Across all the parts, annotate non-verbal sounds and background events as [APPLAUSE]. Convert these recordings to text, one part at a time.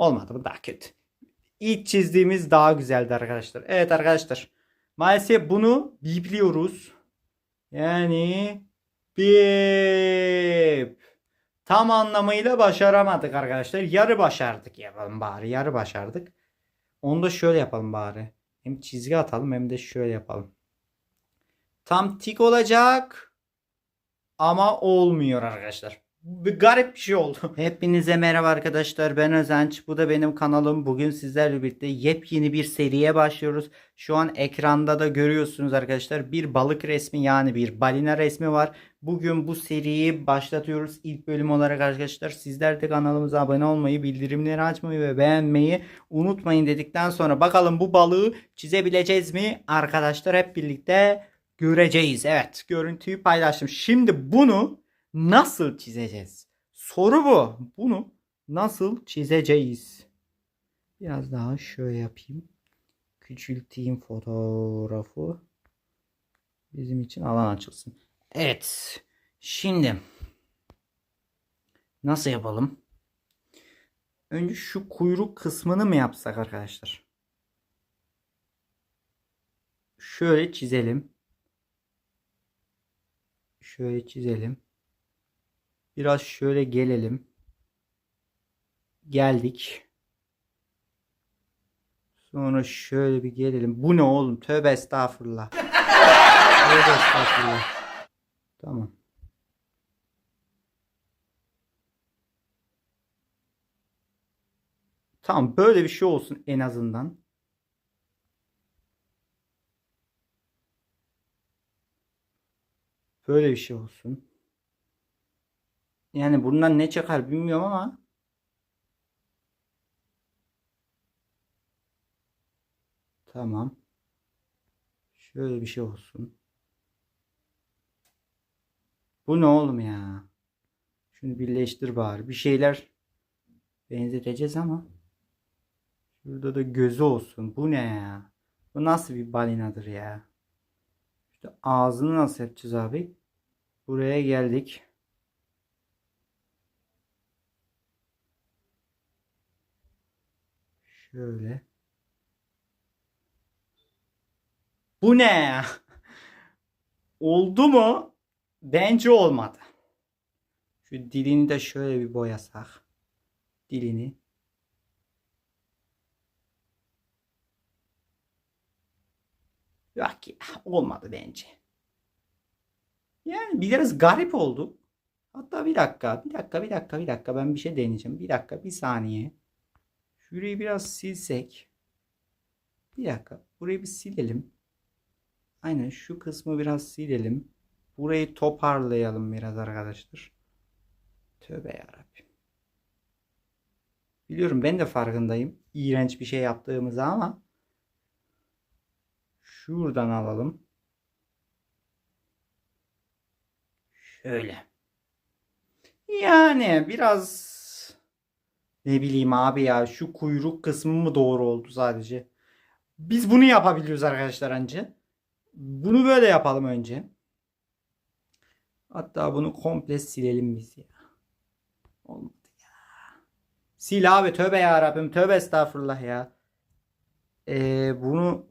Olmadı bu daha kötü. İlk çizdiğimiz daha güzeldi arkadaşlar. Evet arkadaşlar. Maalesef bunu bipliyoruz. Yani bip. Tam anlamıyla başaramadık arkadaşlar. Yarı başardık yapalım bari. Yarı başardık. Onu da şöyle yapalım bari. Hem çizgi atalım hem de şöyle yapalım. Tam tik olacak. Ama olmuyor arkadaşlar. Bir garip bir şey oldu. [LAUGHS] Hepinize merhaba arkadaşlar. Ben Özenç. Bu da benim kanalım. Bugün sizlerle birlikte yepyeni bir seriye başlıyoruz. Şu an ekranda da görüyorsunuz arkadaşlar. Bir balık resmi yani bir balina resmi var. Bugün bu seriyi başlatıyoruz. İlk bölüm olarak arkadaşlar. Sizler de kanalımıza abone olmayı, bildirimleri açmayı ve beğenmeyi unutmayın dedikten sonra bakalım bu balığı çizebileceğiz mi? Arkadaşlar hep birlikte göreceğiz. Evet görüntüyü paylaştım. Şimdi bunu nasıl çizeceğiz? Soru bu. Bunu nasıl çizeceğiz? Biraz daha şöyle yapayım. Küçülteyim fotoğrafı. Bizim için alan açılsın. Evet. Şimdi nasıl yapalım? Önce şu kuyruk kısmını mı yapsak arkadaşlar? Şöyle çizelim. Şöyle çizelim. Biraz şöyle gelelim. Geldik. Sonra şöyle bir gelelim. Bu ne oğlum? Tövbe estağfurullah. [LAUGHS] Tövbe estağfurullah. Tamam. Tamam böyle bir şey olsun en azından. Böyle bir şey olsun. Yani bundan ne çıkar bilmiyorum ama Tamam. Şöyle bir şey olsun. Bu ne oğlum ya? Şunu birleştir bari. Bir şeyler benzeteceğiz ama. Şurada da gözü olsun. Bu ne ya? Bu nasıl bir balinadır ya? İşte ağzını nasıl yapacağız abi? Buraya geldik. Şöyle. Bu ne? [LAUGHS] Oldu mu? Bence olmadı. Şu dilini de şöyle bir boyasak. Dilini. Yok ya olmadı bence. Yani biraz garip oldu. Hatta bir dakika, bir dakika, bir dakika, bir dakika ben bir şey deneyeceğim. Bir dakika, bir saniye. Şurayı biraz silsek. Bir dakika, burayı bir silelim. Aynen şu kısmı biraz silelim. Burayı toparlayalım biraz arkadaşlar. Tövbe yarabbim. Biliyorum ben de farkındayım. İğrenç bir şey yaptığımızı ama şuradan alalım. Şöyle. Yani biraz ne bileyim abi ya şu kuyruk kısmı mı doğru oldu sadece. Biz bunu yapabiliyoruz arkadaşlar anca. Bunu böyle yapalım önce. Hatta bunu komple silelim biz ya. Olmadı ya. Sil abi tövbe ya Rabbim tövbe estağfurullah ya. Ee, bunu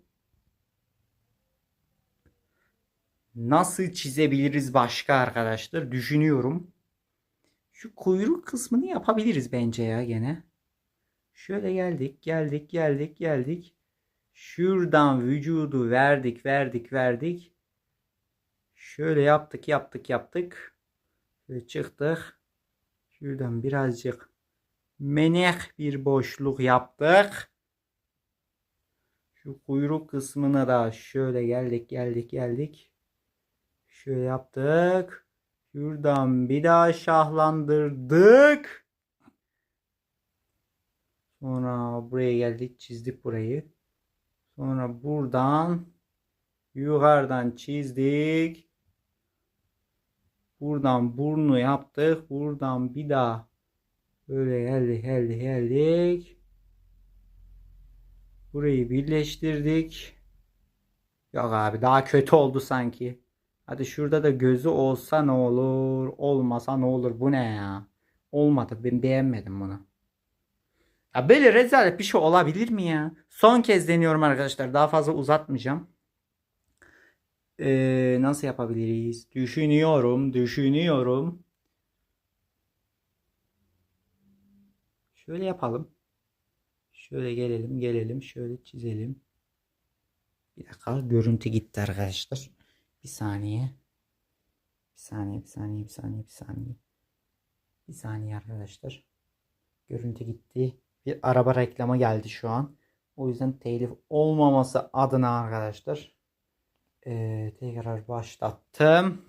nasıl çizebiliriz başka arkadaşlar düşünüyorum. Şu kuyruk kısmını yapabiliriz bence ya gene. Şöyle geldik geldik geldik geldik. Şuradan vücudu verdik, verdik, verdik. Şöyle yaptık, yaptık, yaptık. Şöyle çıktık. Şuradan birazcık menek bir boşluk yaptık. Şu kuyruk kısmına da şöyle geldik, geldik, geldik. Şöyle yaptık. Şuradan bir daha şahlandırdık. Sonra buraya geldik, çizdik burayı. Sonra buradan yukarıdan çizdik. Buradan burnu yaptık. Buradan bir daha böyle geldik geldik geldik. Burayı birleştirdik. Yok abi daha kötü oldu sanki. Hadi şurada da gözü olsa ne olur, olmasa ne olur? Bu ne ya? Olmadı. Ben beğenmedim bunu. Ya böyle rezalet bir şey olabilir mi ya? Son kez deniyorum arkadaşlar. Daha fazla uzatmayacağım. Ee, nasıl yapabiliriz? Düşünüyorum, düşünüyorum. Şöyle yapalım. Şöyle gelelim, gelelim, şöyle çizelim. Bir dakika, görüntü gitti arkadaşlar. Bir saniye. Bir saniye, bir saniye, bir saniye, bir saniye. Bir saniye arkadaşlar. Görüntü gitti. Bir araba reklamı geldi şu an. O yüzden telif olmaması adına arkadaşlar. Ee, tekrar başlattım.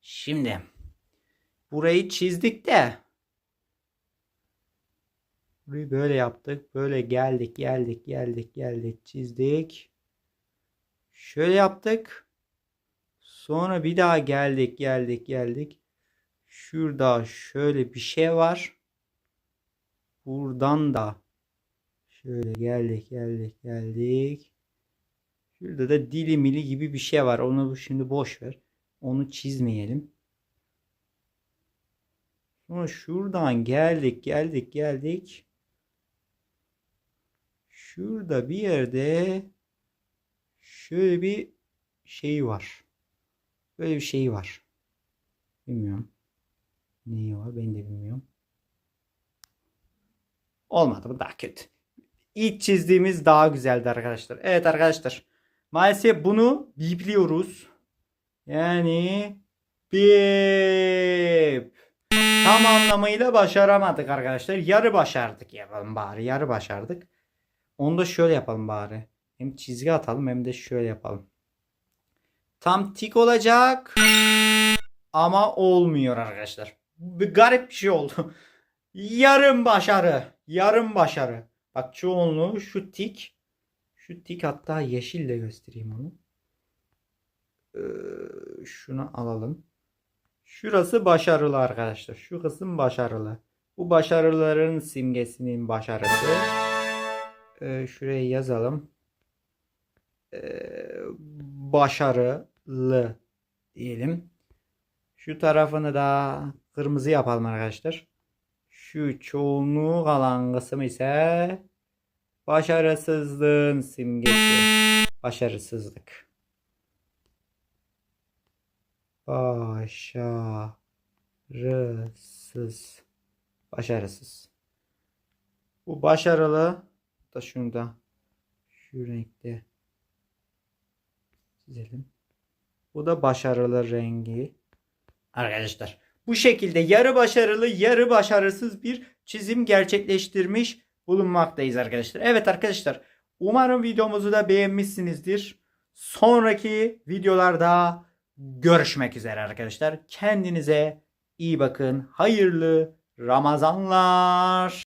Şimdi burayı çizdik de burayı böyle yaptık. Böyle geldik, geldik, geldik, geldik, çizdik. Şöyle yaptık. Sonra bir daha geldik, geldik, geldik. Şurada şöyle bir şey var. Buradan da şöyle geldik, geldik, geldik. Şurada da dilimili gibi bir şey var. Onu şimdi boş ver. Onu çizmeyelim. Sonra şuradan geldik, geldik, geldik. Şurada bir yerde şöyle bir şey var. Böyle bir şey var. Bilmiyorum. Neyi var ben de bilmiyorum. Olmadı bu daha kötü. İlk çizdiğimiz daha güzeldi arkadaşlar. Evet arkadaşlar. Maalesef bunu bipliyoruz. Yani bip. Tam anlamıyla başaramadık arkadaşlar. Yarı başardık yapalım bari. Yarı başardık. Onu da şöyle yapalım bari. Hem çizgi atalım hem de şöyle yapalım. Tam tik olacak. Ama olmuyor arkadaşlar. Bir garip bir şey oldu. Yarım başarı. Yarım başarı. Bak çoğunluğu şu tik. Şu tik hatta yeşille göstereyim onu. Ee, şunu alalım. Şurası başarılı arkadaşlar. Şu kısım başarılı. Bu başarıların simgesinin başarısı. Ee, şuraya yazalım. Ee, başarılı diyelim. Şu tarafını da kırmızı yapalım arkadaşlar. Şu çoğunluğu kalan kısım ise başarısızlığın simgesi. Başarısızlık. Başarısız. Başarısız. Bu başarılı da şunu da şu renkte çizelim. Bu da başarılı rengi. Arkadaşlar bu şekilde yarı başarılı yarı başarısız bir çizim gerçekleştirmiş bulunmaktayız arkadaşlar. Evet arkadaşlar umarım videomuzu da beğenmişsinizdir. Sonraki videolarda görüşmek üzere arkadaşlar. Kendinize iyi bakın. Hayırlı Ramazanlar.